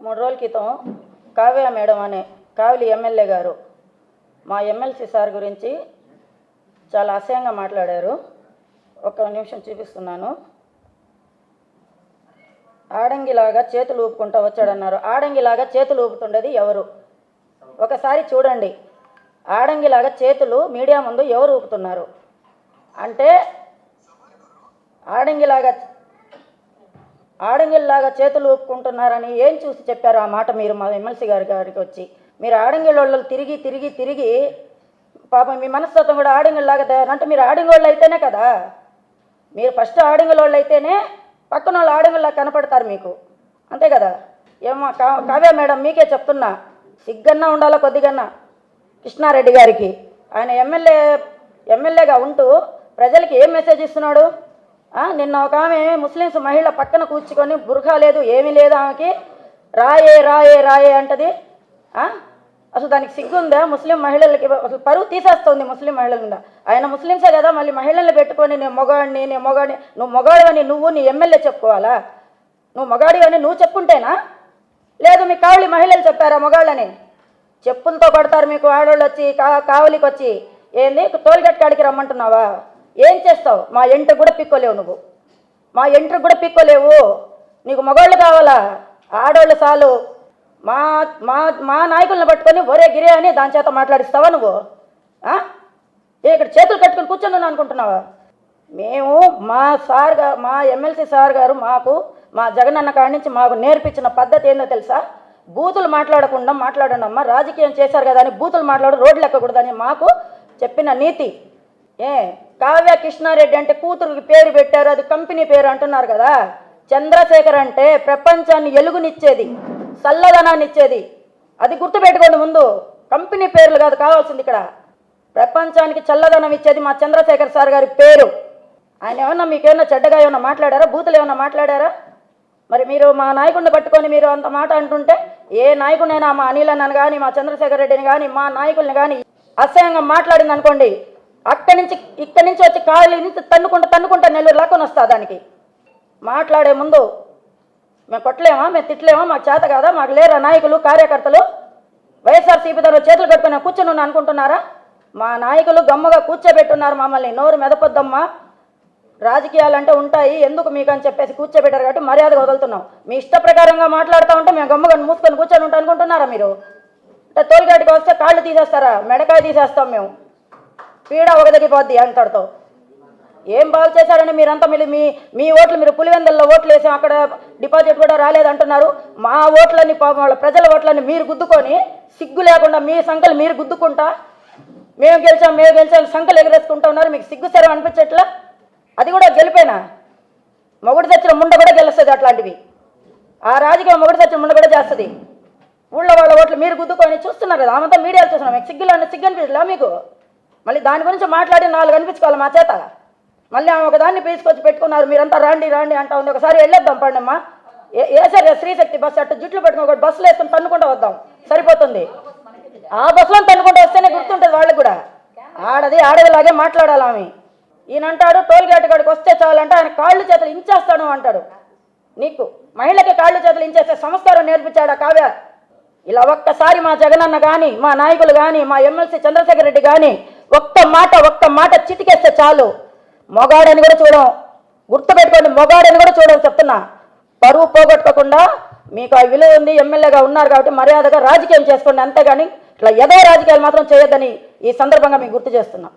మూడు రోజుల క్రితం కావ్య మేడం అనే కావిలి ఎమ్మెల్యే గారు మా ఎమ్మెల్సీ సార్ గురించి చాలా అసహ్యంగా మాట్లాడారు. ఒక నిమిషం చూపిస్తున్నాను. ఆడంగిలాగా చేతులు ఊపుకుంటా వచ్చాడన్నారు. ఆడంగిలాగా చేతులు ఊపుతుండేది ఎవరు? ఒకసారి చూడండి. ఆడంగిలాగా చేతులు మీడియా ముందు ఎవరు ఊపుతున్నారు? అంటే ఆడంగిలాగా ఆడంగిల్లాగా చేతులు ఊపుకుంటున్నారని ఏం చూసి చెప్పారు ఆ మాట మీరు మా ఎమ్మెల్సీ గారి గారికి వచ్చి? మీరు ఆడంగిళ్ళోళ్ళు తిరిగి తిరిగి తిరిగి పాపం మీ మనస్తత్వం కూడా ఆడంగిల్లాగా తయారంటే అంటే మీరు ఆడంగిళ్ళు అయితేనే కదా? మీరు ఫస్ట్ ఆడంగిలోళ్ళు అయితేనే పక్కన వాళ్ళు ఆడంగిల్లా కనపడతారు మీకు. అంతే కదా? ఏమో కా కావ్య మేడం మీకే చెప్తున్నా. సిగ్గన్నా ఉండాలా కొద్దిగన్నా? కృష్ణారెడ్డి గారికి. ఆయన ఎమ్మెల్యే ఎమ్మెల్యేగా ఉంటూ ప్రజలకి ఏం మెసేజ్ ఇస్తున్నాడు? నిన్న ఒక ఆమె ముస్లిమ్స్ మహిళ పక్కన కూర్చుకొని బుర్ఖా లేదు ఏమీ లేదు ఆమెకి. రాయే రాయే రాయే అంటది. అసలు దానికి సిగ్గుందా? ముస్లిం మహిళలకి అసలు పరువు తీసేస్తుంది ముస్లిం మహిళల మీద. ఆయన ముస్లింసే కదా మళ్ళీ మహిళల్ని పెట్టుకొని నేను మొగాడిని నేను మొగాడిని నువ్వు మొగాడివని నువ్వు నీ ఎమ్మెల్యే చెప్పుకోవాలా? నువ్వు మొగాడివని నువ్వు చెప్పుంటేనా? లేదు మీ కావలి మహిళలు చెప్పారా మొగాళ్ళని? చెప్పులతో కొడతారు మీకు ఆడవాళ్ళు వచ్చి కా కావలికి వచ్చి ఏంది? టోల్గేట్ కాడికి రమ్మంటున్నావా? ఏం చేస్తావు? మా ఎంట కూడా పిక్కోలేవు నువ్వు. మా ఎంట్రు కూడా పిక్కోలేవు. నీకు మగవాళ్ళు కావాలా? ఆడవాళ్ళు చాలు. మా మా మా నాయకులను పట్టుకొని ఒరే గిరే అని దాని చేత మాట్లాడిస్తావా నువ్వు? ఇక్కడ చేతులు కట్టుకొని కూర్చొని అనుకుంటున్నావా? మేము మా సార్ గారు మా ఎమ్మెల్సీ సార్ గారు మాకు మా జగనన్న కాడి నుంచి మాకు నేర్పించిన పద్ధతి ఏందో తెలుసా? బూతులు మాట్లాడకుండా మాట్లాడండి అమ్మ రాజకీయం చేశారు కదా అని బూతులు మాట్లాడు రోడ్లు ఎక్కకూడదని మాకు చెప్పిన నీతి. ఏ కావ్య కృష్ణారెడ్డి అంటే కూతురుకి పేరు పెట్టారు అది కంపెనీ పేరు అంటున్నారు కదా. చంద్రశేఖర్ అంటే ప్రపంచాన్ని ఎలుగునిచ్చేది చల్లదనాన్ని ఇచ్చేది అది గుర్తుపెట్టుకోండి ముందు కంపెనీ పేర్లు కాదు కావాల్సింది ఇక్కడ. ప్రపంచానికి చల్లదనం ఇచ్చేది మా చంద్రశేఖర్ సార్ గారి పేరు. ఆయన ఏమన్నా మీకేమన్నా చెడ్డగా ఏమన్నా మాట్లాడారా? బూతులు ఏమన్నా మాట్లాడారా? మరి మీరు మా నాయకుడిని పట్టుకొని మీరు అంత మాట అంటుంటే ఏ నాయకుడైనా మా అనిల్ అన్నను కానీ మా చంద్రశేఖర్ రెడ్డిని కానీ మా నాయకుల్ని కానీ అసహ్యంగా మాట్లాడింది అనుకోండి అక్కడి నుంచి ఇక్కడి నుంచి వచ్చి కాళ్ళు నుంచి తన్నుకుంటా తన్నుకుంటా నెల్లూరు లాక్కొని వస్తా దానికి. మాట్లాడే ముందు మేము కొట్టలేమా? మేము తిట్టలేమా? మాకు చేత కాదా? మాకు లేరా నాయకులు కార్యకర్తలు? వైఎస్ఆర్సీపీ ద్వారా చేతులు కట్టుకుని కూర్చుని అనుకుంటున్నారా? మా నాయకులు గమ్మగా కూర్చోబెట్టున్నారు మమ్మల్ని. నోరు మెదపొద్దమ్మా. రాజకీయాలు అంటే ఉంటాయి. ఎందుకు మీకు అని చెప్పేసి కూర్చోబెట్టారు కాబట్టి మర్యాదగా వదులుతున్నాం. మీ ఇష్ట ప్రకారంగా మాట్లాడుతూ ఉంటే మేము గమ్మగా మూసుకొని కూర్చొని ఉంటా అనుకుంటున్నారా మీరు? అంటే తోలుగాటికి వస్తే కాళ్ళు తీసేస్తారా? మెడకాయ తీసేస్తాం మేము. పీడ ఒకదగిపోద్ది అంతటితో. ఏం బాగు చేశారని మీరంతా మీరు మీ మీ ఓట్లు మీరు పులివెందల్లో ఓట్లు వేసాం అక్కడ డిపాజిట్ కూడా రాలేదంటున్నారు. మా ఓట్లని వాళ్ళ ప్రజల ఓట్లని మీరు గుద్దుకొని సిగ్గు లేకుండా మీ సంఖ్యలు మీరు గుద్దుకుంటా మేము గెలిచాం మేము గెలిచాం సంఖ్యలు ఎగరేసుకుంటా ఉన్నారు. మీకు సిగ్గు సరే అనిపించట్లా? అది కూడా గెలిపేనా? మొగుడు తెచ్చిన ముండ కూడా గెలుస్తుంది అట్లాంటివి. ఆ రాజకీయం మొగుడు తెచ్చిన ముండ కూడా చేస్తుంది. ఊళ్ళో వాళ్ళ ఓట్లు మీరు గుద్దుకొని చూస్తున్నారు కదా ఆమెతో మీడియాలు చూస్తున్నాం మీకు సిగ్గులు అంటే సిగ్గు అనిపించలే మీకు? మళ్ళీ దాని గురించి మాట్లాడి నాలుగు అనిపించుకోవాలి మా చేత. మళ్ళీ ఆమె ఒకదాన్ని తీసుకొచ్చి పెట్టుకున్నారు. మీరంతా రాండి రాండి అంటా ఉంది. ఒకసారి వెళ్ళొద్దాం పండమ్మా. ఏ ఏ సరే శ్రీశక్తి బస్సు అట్టు జుట్లు పెట్టుకుని ఒకటి బస్సులో వేసుకుని తన్నుకుంటూ వద్దాం. సరిపోతుంది. ఆ బస్సులో తన్నుకుంటూ వస్తేనే గుర్తుంటుంది వాళ్ళకి కూడా. ఆడది ఆడదిలాగే మాట్లాడాలి ఆమె. ఈయన అంటాడు టోల్ గేట్ కాడికి వస్తే చాలంటే ఆయన కాళ్ళు చేతులు ఇంచేస్తాను అంటాడు. నీకు మహిళకి కాళ్ళు చేతులు ఇంచేస్తే సంస్కారం నేర్పించాడు కావ్య? ఇలా ఒక్కసారి మా జగనన్న కానీ మా నాయకులు కానీ మా ఎమ్మెల్సీ చంద్రశేఖర్ రెడ్డి కానీ ఒక్క మాట ఒక్క మాట చిటికేస్తే చాలు. మొగాడని కూడా చూడం. గుర్తుపెట్టుకోండి మొగాడని కూడా చూడని చెప్తున్నా. పరువు పోగొట్టుకోకుండా మీకు ఆ విలువ ఉంది ఎమ్మెల్యేగా ఉన్నారు కాబట్టి మర్యాదగా రాజకీయం చేసుకోండి అంతేగాని ఇట్లా ఏదో రాజకీయాలు మాత్రం చేయొద్దని ఈ సందర్భంగా మీకు గుర్తు చేస్తున్నా.